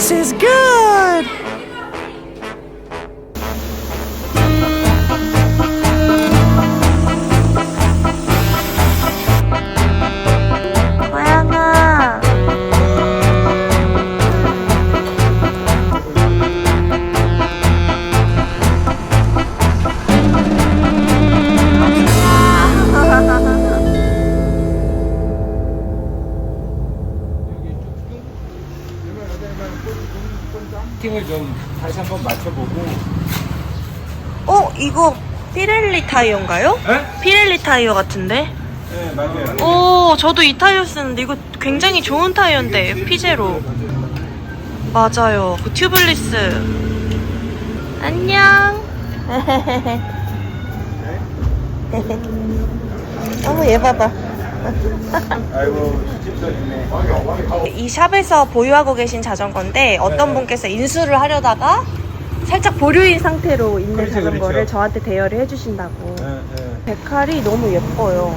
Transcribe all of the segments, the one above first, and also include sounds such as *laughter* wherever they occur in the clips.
This is good. 피렐리 타이어인가요? 에? 피렐리 타이어 같은데? 네 맞아요 오, 저도 이 타이어 쓰는데 이거 굉장히 좋은 타이어인데 피제로. 맞아요. 그 튜블리스. 안녕. *laughs* 어머 얘 봐봐. 아이고 집사님네 이 샵에서 보유하고 계신 자전거인데 어떤 네. 분께서 인수를 하려다가 살짝 보류인 상태로 있는 그렇죠, 자전거를 그렇죠. 저한테 대여를 해주신다고. 네, 네. 데칼이 너무 예뻐요.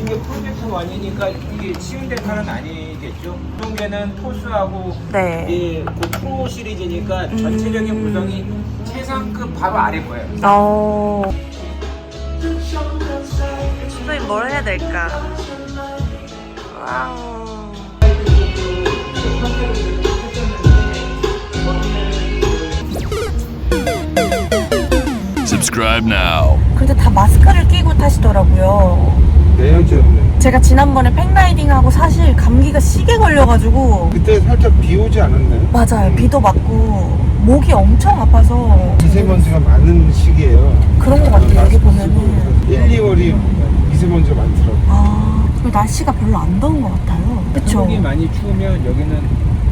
이게 프로젝트 원이니까 이게 쉬운 데카는 아니겠죠 그런 게는 토스하고 네. 이게 그 프로 시리즈니까 전체적인 구성이 최상급 바로 아래 거예요 어. 선생님 뭘 해야 될까? 와우. Subscribe now. 근데 다 마스크를 끼고 타시더라고요. 내연체였네. 제가 지난번에 팩라이딩하고 사실 감기가 시게 걸려가지고 그때 살짝 비 오지 않았나요? 맞아요. 비도 맞고 목이 엄청 아파서 미세먼지가 많은 시기예요. 그런 것 같아요. 여기 보면은 1, 2월이 미세먼지가 많더라고요. 아 그리고 날씨가 별로 안 더운 것 같아요. 그쵸? 한국이 많이 추우면 여기는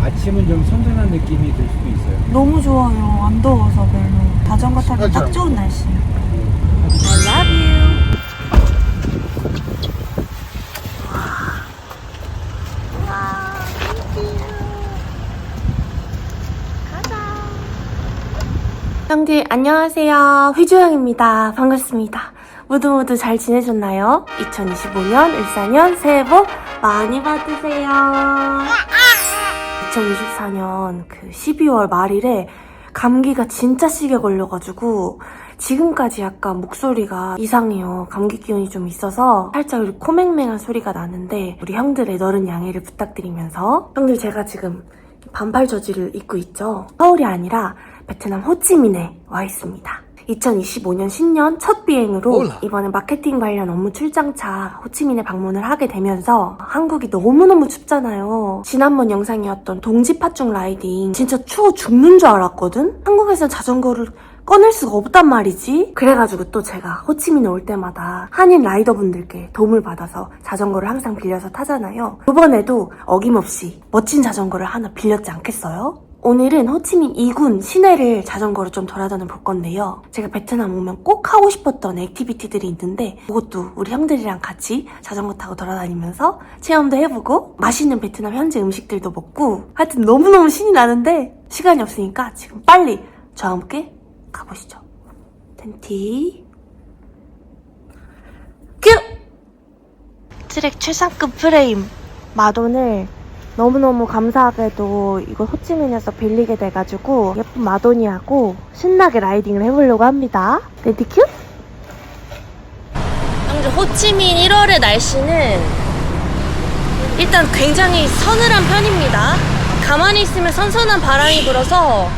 아침은 좀 선선한 느낌이 들 수도 있어요 너무 좋아요. 안 더워서 별로. 자전거 타기 딱 맞아. 좋은 날씨예요. I love you. 형들 안녕하세요. 휘조영입니다. 반갑습니다. 모두 모두 잘 지내셨나요? 2025년 을사년 새해 복 많이 받으세요. 2024년 그 12월 말일에 감기가 진짜 시게 걸려가지고 지금까지 약간 목소리가 이상해요. 감기 기운이 좀 있어서 살짝 이렇게 코맹맹한 소리가 나는데 우리 형들의 너른 양해를 부탁드리면서 형들 제가 지금 반팔 저지를 입고 있죠. 서울이 아니라 베트남 호치민에 와 있습니다. 2025년 신년 첫 비행으로 이번에 마케팅 관련 업무 출장차 호치민에 방문을 하게 되면서 한국이 너무너무 춥잖아요. 지난번 영상이었던 동지 팥죽 라이딩 진짜 추워 죽는 줄 알았거든? 한국에서 자전거를 꺼낼 수가 없단 말이지. 그래가지고 또 제가 호치민에 올 때마다 한인 라이더분들께 도움을 받아서 자전거를 항상 빌려서 타잖아요. 이번에도 어김없이 멋진 자전거를 하나 빌렸지 않겠어요? 오늘은 호치민 2군 시내를 자전거로 좀 돌아다녀 볼 건데요. 제가 베트남 오면 꼭 하고 싶었던 액티비티들이 있는데 그것도 우리 형들이랑 같이 자전거 타고 돌아다니면서 체험도 해보고 맛있는 베트남 현지 음식들도 먹고 하여튼 너무너무 신이 나는데 시간이 없으니까 지금 빨리 저와 함께 가보시죠. 텐티 큐! 트랙 최상급 프레임 마돈을 너무너무 감사하게도 이거 호치민에서 빌리게 돼가지고 예쁜 마도니하고 신나게 라이딩을 해보려고 합니다. 레디 큐? 형제 호치민 1월의 날씨는 일단 굉장히 서늘한 편입니다. 가만히 있으면 선선한 바람이 불어서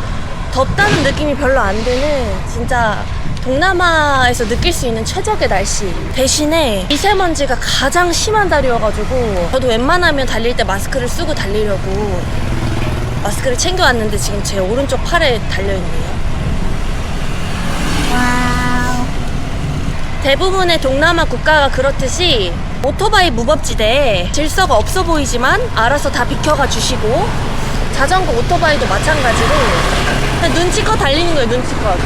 덥다는 느낌이 별로 안 드는 진짜 동남아에서 느낄 수 있는 최적의 날씨. 대신에 미세먼지가 가장 심한 달이어가지고 저도 웬만하면 달릴 때 마스크를 쓰고 달리려고 마스크를 챙겨왔는데 지금 제 오른쪽 팔에 달려있네요. 대부분의 동남아 국가가 그렇듯이 오토바이 무법지대에 질서가 없어 보이지만 알아서 다 비켜가 주시고 자전거 오토바이도 마찬가지로 눈치껏 달리는 거예요 눈치껏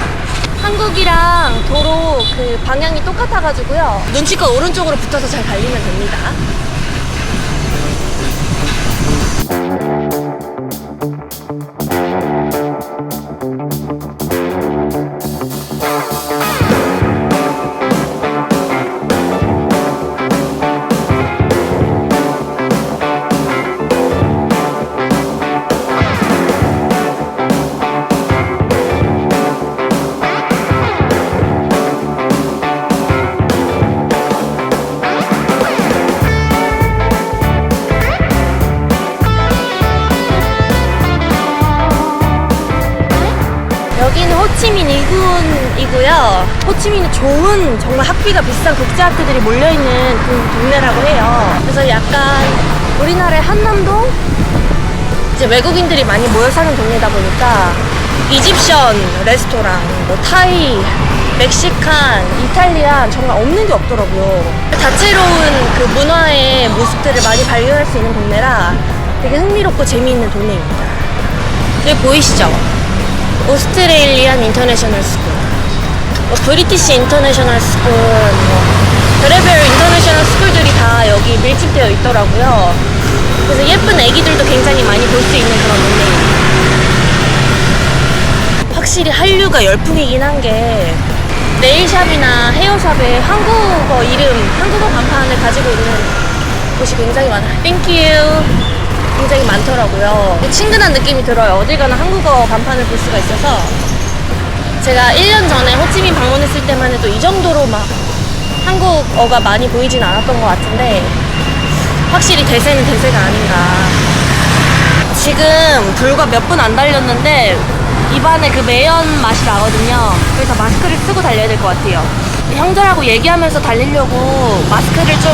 한국이랑 도로 그 방향이 똑같아가지고요. 눈치껏 오른쪽으로 붙어서 잘 달리면 됩니다 호치민 2군이고요. 호치민이 좋은 정말 학비가 비싼 국제학교들이 몰려있는 그 동네라고 해요. 그래서 약간 우리나라의 한남동? 이제 외국인들이 많이 모여 사는 동네다 보니까 이집션 레스토랑, 뭐 타이, 멕시칸, 이탈리안 정말 없는 게 없더라고요. 다채로운 그 문화의 모습들을 많이 발견할 수 있는 동네라 되게 흥미롭고 재미있는 동네입니다. 여기 보이시죠? 오스트레일리안 인터내셔널 스쿨, 뭐 브리티시 인터내셔널 스쿨, 뭐 별의별 인터내셔널 스쿨들이 다 여기 밀집되어 있더라고요. 그래서 예쁜 애기들도 굉장히 많이 볼 수 있는 그런 동네입니다. 확실히 한류가 열풍이긴 한 게 네일샵이나 헤어샵에 한국어 이름, 한국어 간판을 가지고 있는 곳이 굉장히 많아요. 땡큐. 굉장히 많더라고요. 친근한 느낌이 들어요. 어딜 가나 한국어 간판을 볼 수가 있어서 제가 1년 전에 호치민 방문했을 때만 해도 이 정도로 막 한국어가 많이 보이진 않았던 것 같은데 확실히 대세는 대세가 아닌가. 지금 불과 몇 분 안 달렸는데 입안에 그 매연 맛이 나거든요. 그래서 마스크를 쓰고 달려야 될 것 같아요. 형들하고 얘기하면서 달리려고 마스크를 좀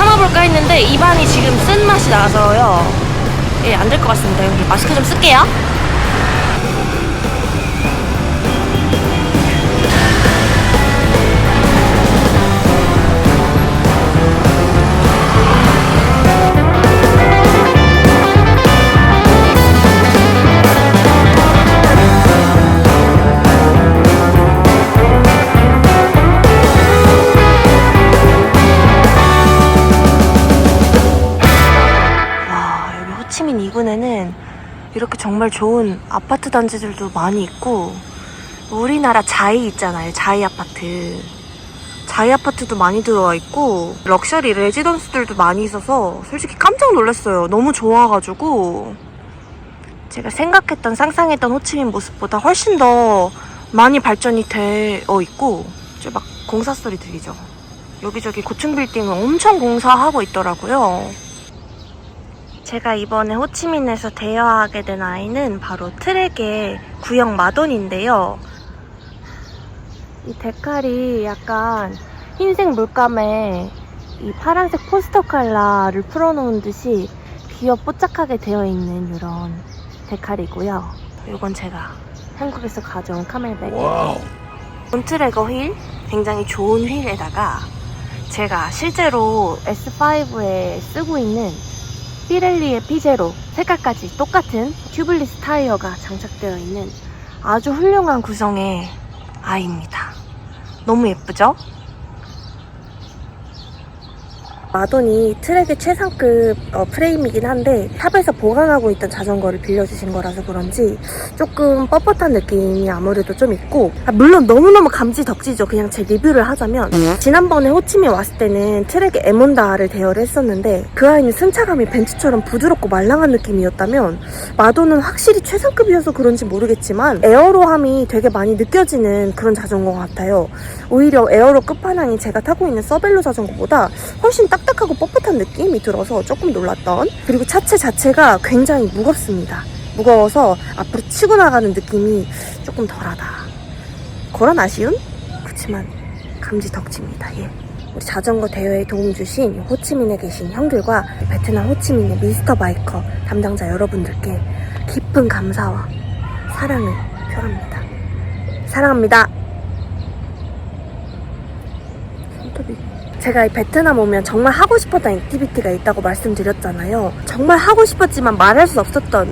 참아볼까 했는데 입안이 지금 쓴 맛이 나서요. 예, 안 될 것 같습니다. 여기 마스크 좀 쓸게요. 이렇게 정말 좋은 아파트 단지들도 많이 있고, 우리나라 자이 있잖아요. 자이 아파트. 자이 아파트도 많이 들어와 있고, 럭셔리 레지던스들도 많이 있어서 솔직히 깜짝 놀랐어요. 너무 좋아가지고. 제가 생각했던, 상상했던 호치민 모습보다 훨씬 더 많이 발전이 되어 있고, 이제 막 공사 소리 들리죠. 여기저기 고층 빌딩을 엄청 공사하고 있더라고요. 제가 이번에 호치민에서 대여하게 된 아이는 바로 트랙의 구형 마돈인데요. 이 데칼이 약간 흰색 물감에 이 파란색 포스터 컬러를 풀어놓은 듯이 귀엽 뽀짝하게 되어 있는 이런 데칼이고요. 이건 제가 한국에서 가져온 카멜백이에요. 온트레거 휠, 굉장히 좋은 휠에다가 제가 실제로 S5에 쓰고 있는 피렐리의 피제로 색깔까지 똑같은 튜블리스 타이어가 장착되어 있는 아주 훌륭한 구성의 아이입니다. 너무 예쁘죠? 마돈이 트랙의 최상급 어, 프레임이긴 한데 탑에서 보강하고 있던 자전거를 빌려주신 거라서 그런지 조금 뻣뻣한 느낌이 아무래도 좀 있고 아, 물론 너무너무 감지덕지죠. 그냥 제 리뷰를 하자면 지난번에 호치민 왔을 때는 트랙에 에몬다를 대여를 했었는데 그 아이는 승차감이 벤츠처럼 부드럽고 말랑한 느낌이었다면 마돈은 확실히 최상급이어서 그런지 모르겠지만 에어로함이 되게 많이 느껴지는 그런 자전거 같아요. 오히려 에어로 끝판왕이 제가 타고 있는 서벨로 자전거보다 훨씬 딱 딱하고 뻣뻣한 느낌이 들어서 조금 놀랐던 그리고 차체 자체가 굉장히 무겁습니다. 무거워서 앞으로 치고 나가는 느낌이 조금 덜하다. 그런 아쉬운? 그렇지만 감지덕지입니다. 예. 우리 자전거 대여에 도움 주신 호치민에 계신 형들과 베트남 호치민의 미스터 바이커 담당자 여러분들께 깊은 감사와 사랑을 표합니다. 사랑합니다 제가 이 베트남 오면 정말 하고 싶었던 액티비티가 있다고 말씀드렸잖아요. 정말 하고 싶었지만 말할 수 없었던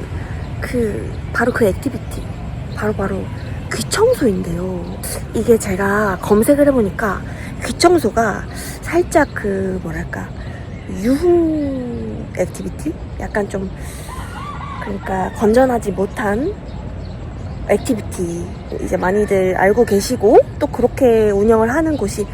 그 바로 그 액티비티. 바로 바로 귀 청소인데요. 이게 제가 검색을 해보니까 귀 청소가 살짝 그 뭐랄까 유흥 액티비티? 약간 좀 그러니까 건전하지 못한 액티비티 이제 많이들 알고 계시고 또 그렇게 운영을 하는 곳이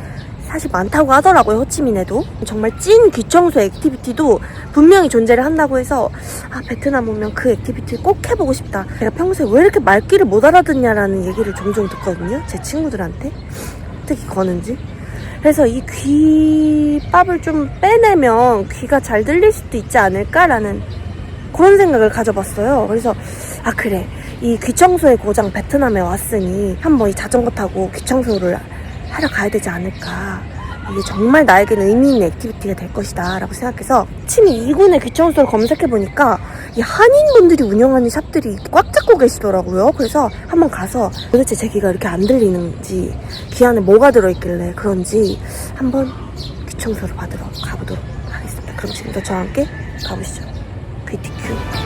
사실 많다고 하더라고요 호치민에도. 정말 찐 귀청소 액티비티도 분명히 존재를 한다고 해서 아 베트남 오면 그 액티비티 꼭 해보고 싶다. 제가 평소에 왜 이렇게 말귀를 못 알아듣냐라는 얘기를 종종 듣거든요 제 친구들한테. 어떻게 거는지. 그래서 이 귀밥을 좀 빼내면 귀가 잘 들릴 수도 있지 않을까라는 그런 생각을 가져봤어요. 그래서 아 그래. 이 귀청소의 고장 베트남에 왔으니 한번 이 자전거 타고 귀청소를 하러 가야 되지 않을까. 이게 정말 나에게는 의미 있는 액티비티가 될 것이다 라고 생각해서 침이 2군의 귀청소를 검색해보니까 이 한인분들이 운영하는 샵들이 꽉 잡고 계시더라고요. 그래서 한번 가서 도대체 제 귀가 이렇게 안 들리는지 귀 안에 뭐가 들어있길래 그런지 한번 귀청소를 받으러 가보도록 하겠습니다. 그럼 지금부터 저와 함께 가보시죠. 귀티큐.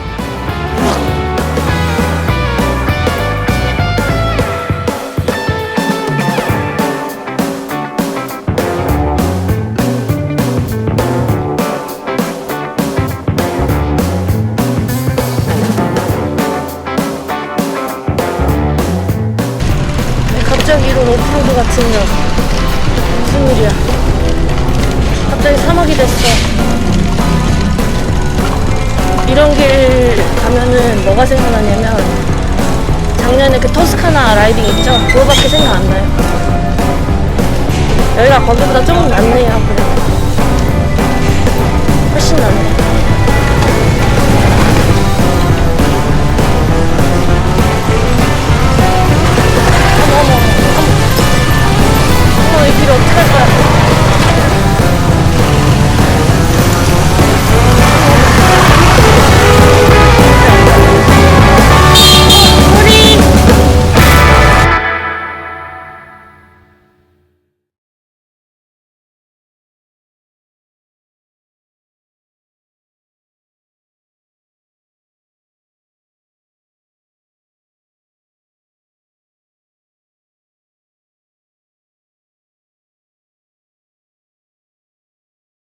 오프로드 같은 거 무슨 일이야? 갑자기 사막이 됐어. 이런 길 가면은 뭐가 생각나냐면 작년에 그 토스카나 라이딩 있죠? 그거밖에 생각 안 나요. 여기가 거기보다 조금 낫네요.